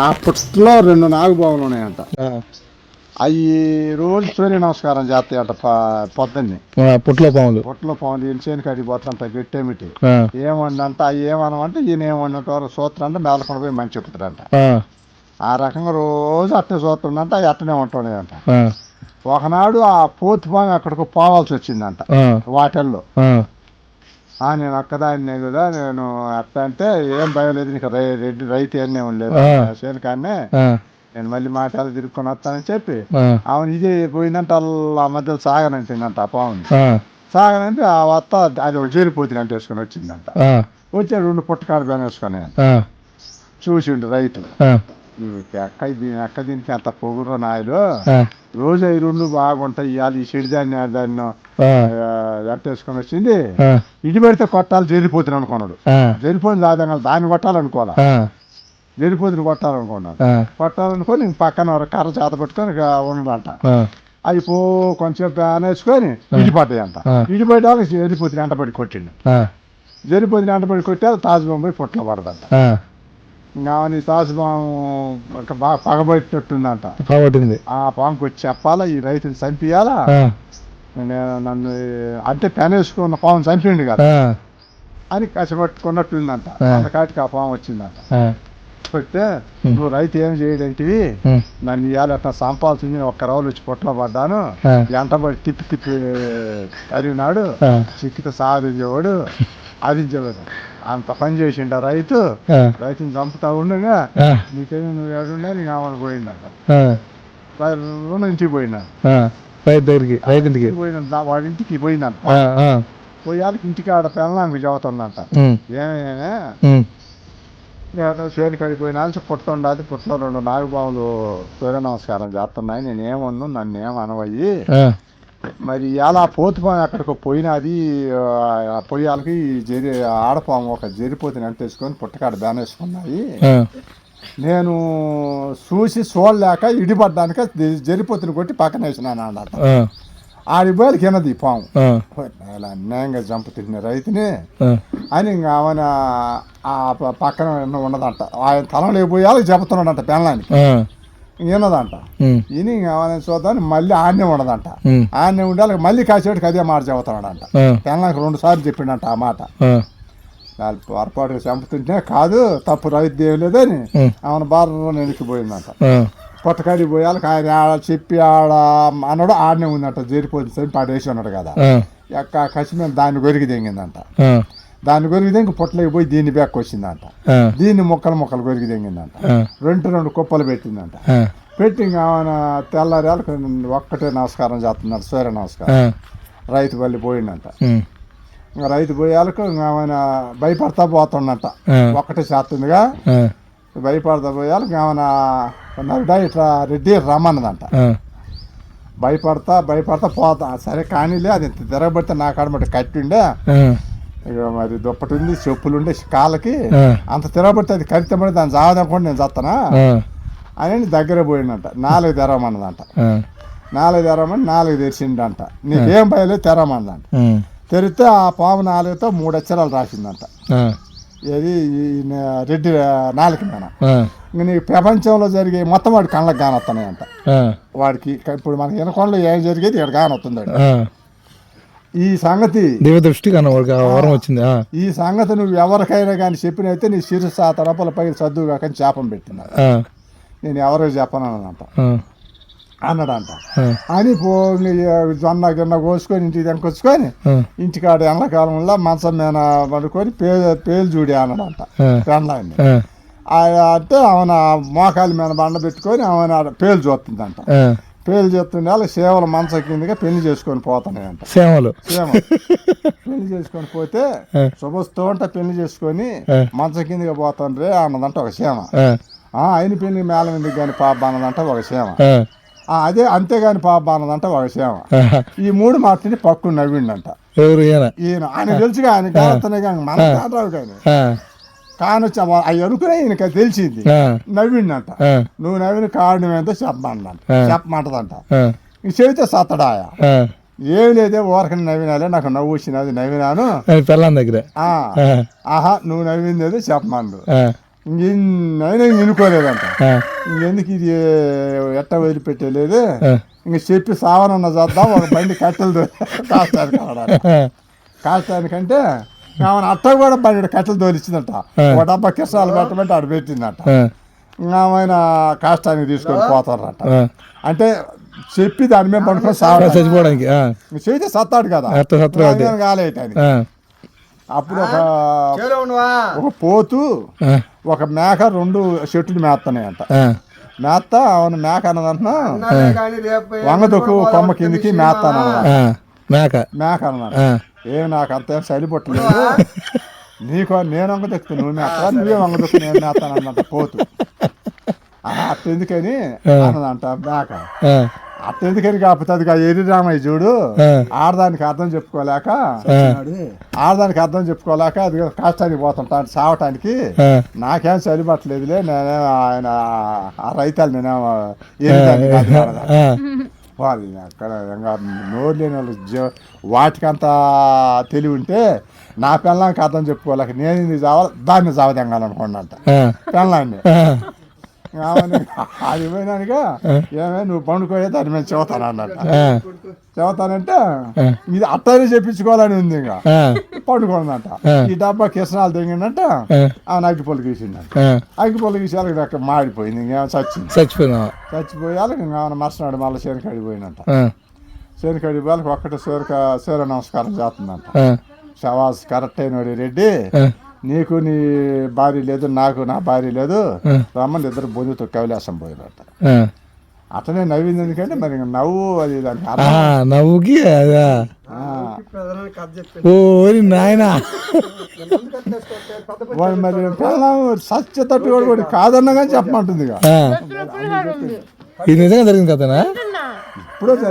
ఆ పుట్లో రెండు నాగుబావులు ఉన్నాయంట. అవి రోజు సూర్య నమస్కారం చేస్తాయంట ప- పొద్దున్నే. పుట్లో పాములు. పుట్లో పాములు ఈయన చేను కాడికి పోతుంట గట్టేమిటి ఏమండంట అవి ఏమనమంటే ఈయన ఏమన్నట్టు సూత్రం అంటే మేలకొండ పోయి మంచి చెప్తాడంట ఆ, ఆ రకంగా రోజు అట్నే చూస్తుండంట అవి అట్టనే ఆ, ఒకనాడు ఆ పోతు పాము అక్కడికి పోవాల్సి వచ్చిందంట. వాటల్లో. నేను ఒక్కదాన్నే కదా నేను అట్ట అంటే ఏం భయం లేదు నీకు రెడ్డి రైతు ఆ. చేను కానీ నేను మళ్ళీ మాటలు తిరుక్కొని వస్తానని చెప్పి అవును ఇది పోయిందంటే ఆ మధ్యలో సాగనంటుందంట ఆ పావుని. సాగనంటే ఆ వత్త అది ఒక చేరిపోతుంది అంటే వేసుకొని వచ్చిందంట. వచ్చి రెండు పుట్టకాడు పైన వేసుకొని చూసిండు రైతు. "ఈ దీని అక్క దీనికి అంత పొగురు నాయలు రోజు అవి రెండు బాగుంటాయి ఇవాళ ఈ చెడు దాన్ని దాన్ని ఆ, ఎట్టేసుకొని వచ్చింది. ఇడి పెడితే కొట్టాలి జరిపోతుంది అనుకున్నాడు. ఆ, జరిపోయింది దాదాగా దాన్ని కొట్టాలనుకోవాలా? జరిపోతుంది కొట్టాలనుకున్నాను ఆ, కొట్టాలనుకొని ఇంక పక్కన కర్ర చేత పెట్టుకొని ఆ, అవి పో కొంచెం ప్యాన్ వేసుకొని ఇడిపడ్డాయంట ఆ. ఇడిపడ్డాక జరిపోతుంది ఎంటపడి కొట్టిండు. జరిపోతుంది ఎంటపడి కొట్టి అది తాజ్బాం పోయి పుట్లో పడదంట. తాజ్బాం ఒక బాగా పగబెట్టినట్టుందంట. పగబట్టింది. ఆ పాముకి వచ్చి చెప్పాలా? ఈ రైతుని చంపియాలా? నేను నన్ను అంటే పెన్ వేసుకున్న పాము చంపిండు కదా. అని కష్టపట్టుకున్నట్టుందంట. అంతకాటికి ఆ పాము వచ్చిందంట. ఆ, కొడితే నువ్వు రైతు ఏం చేయడంటివి నన్ను ఇవాళ అట్లా సంపాల్సింది ఒక్క రోజు వచ్చి పొట్లో పడ్డాను. ఎంటబడి తిప్పి తిప్పి అరిగినాడు ఆ, చిక్కితే సాధించేవాడు. అదించేవాడు అంత పని చేసిండ రైతు? రైతుని చంపుతా ఉండగా నీకేమో నువ్వు ఎడున్నా నీకు ఆమెను పోయిందంట. ఇంటికి పోయినా. రైతు దగ్గరికి రైతింటికి ఇంటికి పోయిన వాడి ఇంటికి ఆ, పోయాలకి ఇంటికి ఆడ పెళ్ళానికి చదువుతుందంట ఏమైనా నేను చేను కడికి పోయినా పుట్ట ఉండదు పుట్టలో రెండు నాగుబావులు సూర్య నమస్కారం చేస్తున్నాయి. నేను ఏమన్ను నన్ను ఏమనవయ్యి మరి ఇలా పోతుపాము అక్కడికి పోయినది పొయ్యాలకి జరి ఆడపాము ఒక జరిపోతుని అంటేసుకొని పుట్టకాడ వేసుకున్నాయి. ఆ, నేను చూసి చూడలేక ఇడిపడ్డానిక జరిపోతుని కొట్టి పక్కన వేసినాను అన్నమాట ఆడిపోయాలి కిందది ఈ పాము. ఇలా అన్యాయంగా చంపుతున్న రైతుని అని ఇంకా ఆమెన ఆ పక్కన ఉన్న- ఉన్నదంట. ఆయన తలంలోకి పోయాలి చెబుతున్నాడంట పెళ్ళానికి. ఉమ్, ఈయన ఇంకా ఆమె చూద్దాం మళ్ళీ ఆడనే ఉండదంట. ఆడనే ఉండాలి మళ్ళీ కాసేటికి అదే మాట ఆ, పెళ్ళానికి రెండు సార్లు చెప్పిండంట ఆ మాట. వాళ్ళు పొరపాటుగా చంపుతుంటే కాదు తప్పు రైతు లేదని ఆమెను బాగా వెనక్కిపోయిందంట ఆ, పొట్టకాడికి పోయాలి ఆయన ఆడ చెప్పి ఆడ అన్నాడు ఆడనే ఉందంట జరిపోతుంది సరి పాడేసి ఉన్నాడు కదా. ఎక్క కసి మీద దాన్ని గొరికి తెంగిందంట. దాన్ని గొరికి తెంగి పొట్టలోకి పోయి దీన్ని బెక్క వచ్చిందంట దీన్ని ముక్కలు ముక్కలు గొరికి తెంగిందంట. రెండు రెండు కుప్పలు పెట్టిందంట. పెట్టి ఇంకా ఆమె తెల్లారేళ్ళకి ఒక్కటే నమస్కారం చేస్తున్నాడు సూర్య నమస్కారం. రైతు వెళ్ళి పోయిందంట. ఇంకా రైతు పోయాలకు ఇంకా ఆమె భయపడతా పోతుండంట ఒక్కటే చేస్తుందిగా. భయపడతా పోయాలకు ఆమె నరుడా ఇట్లా రెడ్డి రమ్మన్నదంట. భయపడతా భయపడతా పోతా. సరే కానీలే అది తిరగబడితే నా కాడ మట్టి కట్టిండే. ఇక మరి దుప్పటి ఉంది చెప్పులు ఉండే కాళ్ళకి అంత తిరగబడితే అది కరితే మరి దాన్ని చావదనుకోండి నేను చస్తానా అని దగ్గర పోయిందంట నాలుగు తెరవమన్నదంట. ఆ, నాలుగు తెరవమని నాలుగు తెరిచిండంట. నీకేం భయలేదు తెరవమన్నదంట. ఉమ్, తెరిస్తే ఆ పాము నాలుగుతో మూడు అక్షరాలు రాసిందంట. న- రెడ్డి నాలుగు ఇంక నీ ప్రపంచంలో జరిగే మొత్తం వాడి కళ్ళకి కానొస్తున్నాయంట వాడికి ఇప్పుడు మనకి ఎనకొండలో ఏం జరిగేది? ఇక్కడ కానొస్తుంది. ఈ సంగతి దేవ దృష్టి వరం వచ్చింది ఈ సంగతి నువ్వు ఎవరికైనా కానీ చెప్పినైతే నీ శిరస్సు ఆ తరపుల పై సర్దుగా కానీ చేపం పెట్టినాడు ఆ, నేను ఎవరో చెప్పను అన్నదంట ఆ, అన్నాడంట. అని పో నీ జొన్న గిన్న కోసుకొని ఇంటికి తెంకొచ్చుకొని ఇంటికాడ ఎండాకాలంలో మంచం మీద పడుకొని పే పేలు చూడి అన్నాడంట. ఆ, అంటే ఆమెన మోకాల మీద బండ పెట్టుకొని ఆమెన పేలు చూస్తుందంట. పేలు చెప్తుండే వాళ్ళు సేవల మంచం కిందగా పెళ్ళి చేసుకొని పోతున్నాయంట సేమలు సేవ పెళ్ళి చేసుకొని పోతే ఆ. శుభస్తోంట పెళ్ళి చేసుకొని ఆ. మంచం కిందగా పోతుండ్రే అన్నదంట ఒక సేమ ఆయన పెళ్ళి మేళ ఎందుకు కానీ పాప అన్నదంట ఒక సేమ అదే అంతేగాని పాప అన్నదంట ఒక సేమ. ఈ మూడు మాటని పక్కు నవ్విండంట. ఎవరు ఈయన? ఈయన. ఆయన తెలుసుగా ఆయన కాస్తున్నాయి కానీ మన కాదు కానీ. కానొచ్చి అవి అనుకునే ఈయనకి తెలిసింది. నవ్విండంట. నువ్వు నవ్విన కారణం ఏంటో చెప్పమంట. చెప్పమంటదంట. చెబితే సత్తడాయా? ఆ. ఏం లేదే ఊరకని నవ్వినాలే నాకు నవ్వు వచ్చినది నవ్వినాను. పెళ్ళాం దగ్గర. ఆహా నువ్వు నవ్వింది ఏదో చెప్పమండు ఆ, ఇంకెన్నైనా వినుకోలేదంట ఇంకెందుకు ఇది ఎట్ట వదిలిపెట్టలేదు? ఇంక చెప్పి సావనన్న చేద్దాం ఒక బండి కట్టెలు దో- కాస్తానికి ఆడాలి ఆ, కాస్తానికంటే ఆమెను అట్ట కూడా బండి కట్టెలు తోలిచ్చిందంట. ఒక డబ్బా కిసాలు పెట్టమంటే ఆడ పెట్టిందట. ఆ, ఆమెన కాష్టానికి తీసుకొని పోతారట. అంటే చెప్పి దాని మీద పడుకొని చచ్చిపోవడానికి ఆ, చేస్తే సత్తాడు కదా. అత్త సత్తాడు అదే. ఆయన కాలేటని ఆ, అప్పుడు ఒక ఒక పోతు ఒక మేక రెండు చెట్లు మేస్తున్నాయంట ఆ, మేత అవును మేక అన్నదంటున్నా వంగదొక్కు కొమ్మ కిందికి మేస్తాను ఆ, మేక. మేక అన్నాడు ఆ, ఏమి నాకు అంత ఏం చలిపట్టలేదు నీకు నేను వంగ దొక్కుతా నువ్వు మేస్తా నువ్వే వంగ దొక్కు నేను మేస్తాను అన్నట్ట పోతు. ఆ, అట్ట ఎందుకని? అన్నదంట మేక ఆ, అట్ట ఎందుకని కాకపోతే అది ఎరి రామయ్య చూడు. ఆ, ఆడదానికి అర్థం చెప్పుకోలేక ఆ, ఆడదానికి అర్థం చెప్పుకోలేక అది కాష్టానికి పోతుంటా సావటానికి. నాకేం చలిపట్టలేదులే నేనే ఆయన ఆ రైతాలు. ఆ, వాళ్ళు అక్కడ నోరు లేని వాళ్ళు జ- వాటికంత తెలివి ఉంటే నా పిల్లానికి అర్థం చెప్పుకోలేక నేను ఇది చావాలి దాన్ని చావదెంగాలనుకున్నంట ఆ, పిల్లాన్ని ఆ, ఆమెని అది పోయినానుగా ఏమే నువ్వు పండుకోయే దాని మీద చెబుతాను అన్నట్ట చెబుతానంటే ఇది అట్టనే చెప్పించుకోవాలని ఉంది ఇంకా. ఆ, పండుకోనంట ఈ డబ్బా కిసనాలు తెగిందంట ఆ, అగ్గిపొలు గీసిందంట. అగ్గిపొలు గీసి అక్కడ మాడిపోయింది ఇంకేమో చచ్చింది. చచ్చిపోయినావా? చచ్చిపోయాలి ఇంకా మరుసనాడు మళ్ళీ శనికాడి పోయినంట. ఆ, శనికాడి వాళ్ళకి ఒక్కటే సూరక సూర్య నమస్కారం చేస్తుందంట. ఆ, షవాస్ కరెక్ట్ అయినోడి రెడ్డి. నీకు నీ భార్య లేదు నాకు నా భార్య లేదు. రమ్మని ఇద్దరు బొందుతో కవిలాసం పోయినట్ట. అతనే నవ్వింది ఎందుకంటే మరి ఇంకా నవ్వు అది నవ్వుకి. ఓరి నాయనా. వాడు మరి సత్య తట్టు కూడా కూడా కాదన్నగా చెప్పమంటుంది ఇది నిజంగా జరిగింది కదనా ఇప్పుడు